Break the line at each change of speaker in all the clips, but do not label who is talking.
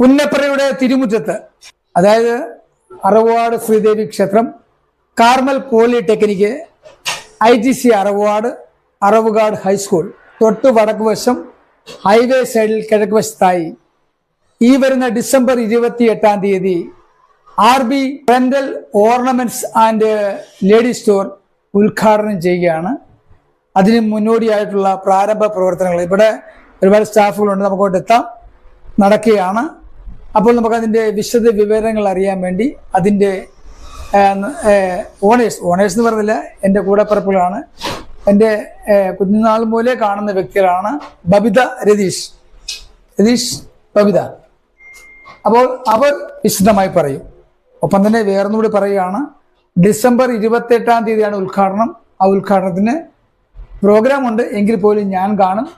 പുന്നപ്രയുടെ തിരുമുറ്റത്ത് അതായത് അറവാട് ശ്രീദേവി ക്ഷേത്രം Carmel polytechnic I T C Aravad Aravukad high school തൊട്ട് വടക്ക് വശം ഹൈവേ സൈഡിൽ കിഴക്ക് വശത്തായി ഈ വരുന്ന ഡിസംബർ ഇരുപത്തി എട്ടാം തീയതി R B rental ornaments and lady store ഉദ്ഘാടനം ചെയ്യുകയാണ്. അതിന് മുന്നോടിയായിട്ടുള്ള പ്രാരംഭ പ്രവർത്തനങ്ങൾ. ഇവിടെ ഒരുപാട് സ്റ്റാഫുകളുണ്ട്. നമുക്കോട്ട് എത്താം. നടക്കുകയാണ്. അപ്പോൾ നമുക്ക് അതിന്റെ വിശദ വിവരങ്ങൾ അറിയാൻ വേണ്ടി അതിന്റെ ഓണേഴ്സ് ഓണേഴ്സ് എന്ന് പറഞ്ഞില്ല എന്റെ കൂടപ്പിറപ്പുകളാണ്. എന്റെ കുഞ്ഞുനാൾ മൂലേ കാണുന്ന വ്യക്തികളാണ് ബബിത രതീഷ്. രതീഷ് ബബിത. അപ്പോൾ അവർ വിശദമായി പറയും. ഒപ്പം തന്നെ വേറൊന്നുകൂടി പറയുകയാണ് ഡിസംബർ ഇരുപത്തെട്ടാം തീയതിയാണ് ഉദ്ഘാടനം. ആ ഉദ്ഘാടനത്തിന് പ്രോഗ്രാം ഉണ്ട്. എങ്കിൽ പോലും ഞാൻ കാണും.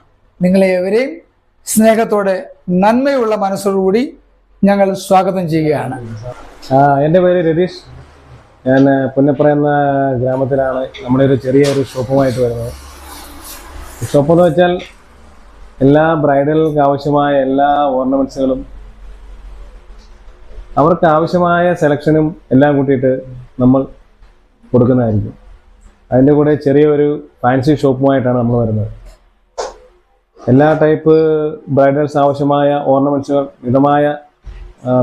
നിങ്ങളെ എവരെയും സ്നേഹത്തോടെ നന്മയുള്ള മനസ്സോടുകൂടി ഞങ്ങൾ സ്വാഗതം ചെയ്യുകയാണ്.
എന്റെ പേര് രതീഷ്. ഞാൻ പുന്നപ്പുറ എന്ന ഗ്രാമത്തിലാണ് നമ്മുടെ ഒരു ചെറിയൊരു ഷോപ്പുമായിട്ട് വരുന്നത്. ഷോപ്പ് എന്ന് വെച്ചാൽ എല്ലാ ബ്രൈഡലുകൾക്ക് ആവശ്യമായ എല്ലാ ഓർണമെന്റ്സുകളും അവർക്ക് ആവശ്യമായ സെലക്ഷനും എല്ലാം കൂട്ടിയിട്ട് നമ്മൾ കൊടുക്കുന്നതായിരിക്കും. അതിന്റെ കൂടെ ചെറിയൊരു ഫാൻസി ഷോപ്പുമായിട്ടാണ് നമ്മൾ വരുന്നത്. എല്ലാ ടൈപ്പ് ബ്രൈഡൽസ് ആവശ്യമായ ഓർണമെന്റ്സുകൾ മിതമായ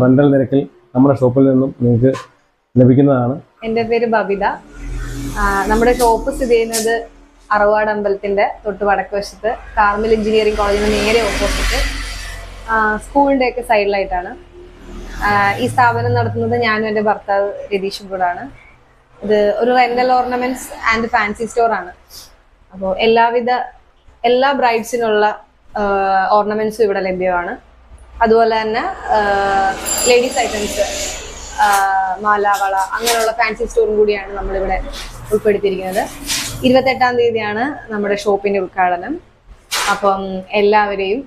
റെന്റൽ നിരക്കിൽ നമ്മുടെ ഷോപ്പിൽ നിന്നും നിങ്ങൾക്ക് ലഭിക്കുന്നതാണ്.
എന്റെ പേര് ബബിത. നമ്മുടെ ഷോപ്പ് സ്ഥിതി ചെയ്യുന്നത് അറവാട് അമ്പലത്തിന്റെ തൊട്ട് വടക്ക് വശത്ത് കാർമൽ എഞ്ചിനീയറിംഗ് കോളേജിന് നേരെ ഓപ്പോസിറ്റ് സ്കൂളിന്റെ ഒക്കെ സൈഡിലായിട്ടാണ് ഈ സ്ഥാപനം നടത്തുന്നത് ഞാനും എന്റെ ഭർത്താവ് രതീഷും കൂടാണ്. ഇത് ഒരു rental ornaments and fancy store ആണ്. അപ്പോൾ എല്ലാവിധ എല്ലാ ബ്രൈഡ്സിനുള്ള ഓർണമെന്റ്സും ഇവിടെ ലഭ്യമാണ്. അതുപോലെ തന്നെ ലേഡീസ് ഐറ്റംസ് മാല വള അങ്ങനെയുള്ള ഫാൻസി സ്റ്റോറും കൂടിയാണ് നമ്മളിവിടെ ഉൾപ്പെടുത്തിയിരിക്കുന്നത്. ഇരുപത്തെട്ടാം തീയതിയാണ് നമ്മുടെ ഷോപ്പിന്റെ ഉദ്ഘാടനം. അപ്പം എല്ലാവരെയും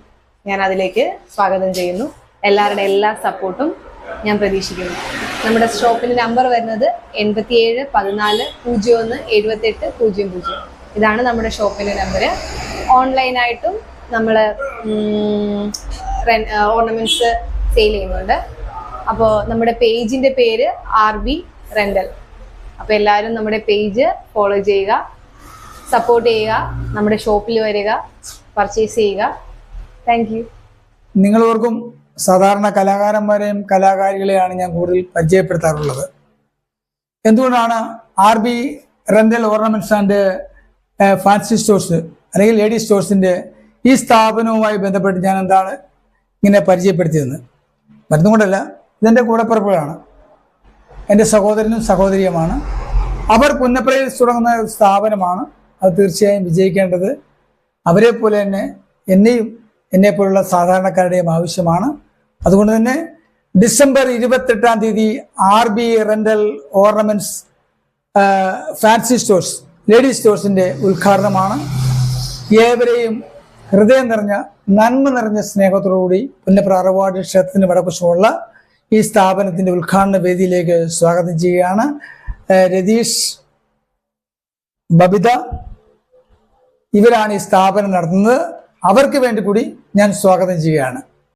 ഞാൻ അതിലേക്ക് സ്വാഗതം ചെയ്യുന്നു. എല്ലാവരുടെ എല്ലാ സപ്പോർട്ടും ഞാൻ പ്രതീക്ഷിക്കുന്നു. നമ്മുടെ ഷോപ്പിന്റെ നമ്പർ വരുന്നത് എൺപത്തിയേഴ് പതിനാല് പൂജ്യം ഒന്ന് എഴുപത്തെട്ട് പൂജ്യം പൂജ്യം. ഇതാണ് നമ്മുടെ ഷോപ്പിന്റെ നമ്പർ ഓൺലൈനായിട്ടും നമ്മൾ ഓർണമെന്റ്സ് സെയിൽ ചെയ്യുന്നുണ്ട്. അപ്പോൾ നമ്മുടെ പേജിന്റെ പേര് ആർ ബി റെന്റൽ അപ്പോൾ എല്ലാവരും നമ്മുടെ പേജ് ഫോളോ ചെയ്യുക സപ്പോർട്ട് ചെയ്യുക നമ്മുടെ ഷോപ്പിൽ വരിക പർച്ചേസ് ചെയ്യുക. താങ്ക് യു
നിങ്ങൾ ഓർക്കും സാധാരണ കലാകാരന്മാരെയും കലാകാരികളെയാണ് ഞാൻ കൂടുതൽ പരിചയപ്പെടുത്താറുള്ളത്. എന്തുകൊണ്ടാണ് R B rental ornaments and fancy stores അല്ലെങ്കിൽ ലേഡീസ് സ്റ്റോഴ്സിന്റെ ഈ സ്ഥാപനവുമായി ബന്ധപ്പെട്ട് ഞാൻ എന്താണ് ഇങ്ങനെ പരിചയപ്പെടുത്തിയെന്ന് മരുന്നും കൊണ്ടല്ല ഇതെന്റെ കൂടപ്പിറപ്പുകളാണ്. എന്റെ സഹോദരനും സഹോദരിയുമാണ്. അവർ പുന്നപ്രയിൽ തുടങ്ങുന്ന സ്ഥാപനമാണ്. അത് തീർച്ചയായും വിജയിക്കേണ്ടത് അവരെ പോലെ തന്നെ എന്നെയും എന്നെ പോലുള്ള സാധാരണക്കാരുടെയും ആവശ്യമാണ്. അതുകൊണ്ട് തന്നെ ഡിസംബർ ഇരുപത്തെട്ടാം തീയതി R B rental ornaments fancy stores ladies സ്റ്റോഴ്സിന്റെ ഉദ്ഘാടനമാണ്. ഏവരെയും ഹൃദയം നിറഞ്ഞ നന്മ നിറഞ്ഞ സ്നേഹത്തോടുകൂടി പുന്നപ്ര അറവാട് ക്ഷേത്രത്തിന് വടക്കുശമുള്ള ഈ സ്ഥാപനത്തിന്റെ ഉദ്ഘാടന വേദിയിലേക്ക് സ്വാഗതം ചെയ്യുകയാണ്. രതീഷ് ബബിത ഇവരാണ് ഈ സ്ഥാപനം നടത്തുന്നത്. അവർക്ക് വേണ്ടി കൂടി ഞാൻ സ്വാഗതം ചെയ്യുകയാണ്.